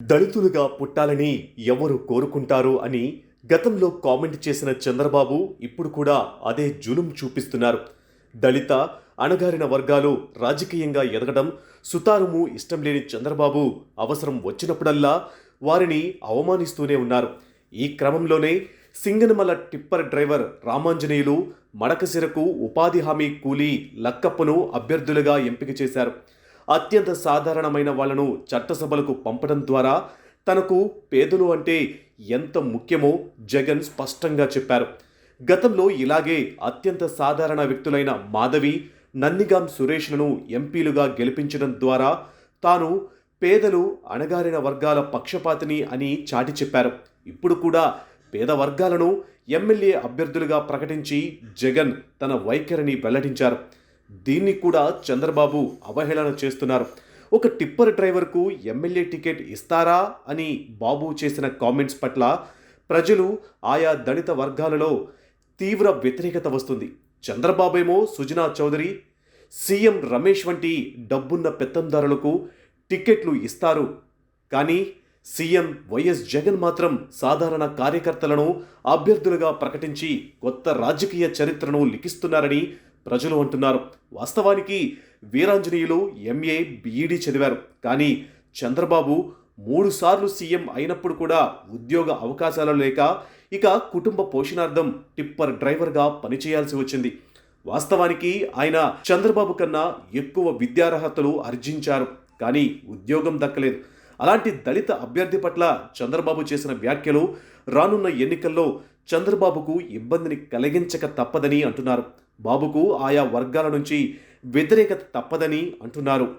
దళితులుగా పుట్టాలని ఎవరు కోరుకుంటారు అని గతంలో కామెంట్ చేసిన చంద్రబాబు ఇప్పుడు కూడా అదే జులుం చూపిస్తున్నారు. దళిత అణగారిన వర్గాలు రాజకీయంగా ఎదగడం సుతారము ఇష్టం లేని చంద్రబాబు అవసరం వచ్చినప్పుడల్లా వారిని అవమానిస్తూనే ఉన్నారు. ఈ క్రమంలోనే సింగనమల టిప్పర్ డ్రైవర్ రామాంజనేయులు మడకసిరకు ఉపాధి హామీ కూలీ లక్కప్పను అభ్యర్థులుగా ఎంపిక చేశారు. అత్యంత సాధారణమైన వాళ్ళను చట్టసభలకు పంపడం ద్వారా తనకు పేదలు అంటే ఎంత ముఖ్యమో జగన్ స్పష్టంగా చెప్పారు. గతంలో ఇలాగే అత్యంత సాధారణ వ్యక్తులైన మాధవి నందిగాం సురేష్లను ఎంపీలుగా గెలిపించడం ద్వారా తాను పేదలు అణగారిన వర్గాల పక్షపాతిని అని చాటి చెప్పారు. ఇప్పుడు కూడా పేద వర్గాలను ఎమ్మెల్యే అభ్యర్థులుగా ప్రకటించి జగన్ తన వైఖరిని వెల్లడించారు. దీన్ని కూడా చంద్రబాబు అవహేళన చేస్తున్నారు. ఒక టిప్పర్ డ్రైవర్కు ఎమ్మెల్యే టికెట్ ఇస్తారా అని బాబు చేసిన కామెంట్స్ పట్ల ప్రజలు ఆయా దళిత వర్గాలలో తీవ్ర వ్యతిరేకత వస్తుంది. చంద్రబాబేమో సుజనా చౌదరి సీఎం రమేష్ వంటి డబ్బున్న పెత్తందారులకు టికెట్లు ఇస్తారు. కానీ సీఎం వైఎస్ జగన్ మాత్రం సాధారణ కార్యకర్తలను అభ్యర్థులుగా ప్రకటించి కొత్త రాజకీయ చరిత్రను లిఖిస్తున్నారని ప్రజలు అంటున్నారు. వాస్తవానికి వీరాంజనేయులు ఎంఏ బీఈడీ చదివారు. కానీ చంద్రబాబు మూడుసార్లు సీఎం అయినప్పుడు కూడా ఉద్యోగ అవకాశాలు లేక ఇక కుటుంబ పోషణార్థం టిప్పర్ డ్రైవర్గా పనిచేయాల్సి వచ్చింది. వాస్తవానికి ఆయన చంద్రబాబు కన్నా ఎక్కువ విద్యార్హతలు ఆర్జించారు కానీ ఉద్యోగం దక్కలేదు. అలాంటి దళిత అభ్యర్థి పట్ల చంద్రబాబు చేసిన వ్యాఖ్యలు రానున్న ఎన్నికల్లో చంద్రబాబుకు ఇబ్బందిని కలిగించక తప్పదని అంటున్నారు. బాబుకు ఆయా వర్గాల నుంచి వ్యతిరేకత తప్పదని అంటున్నారు.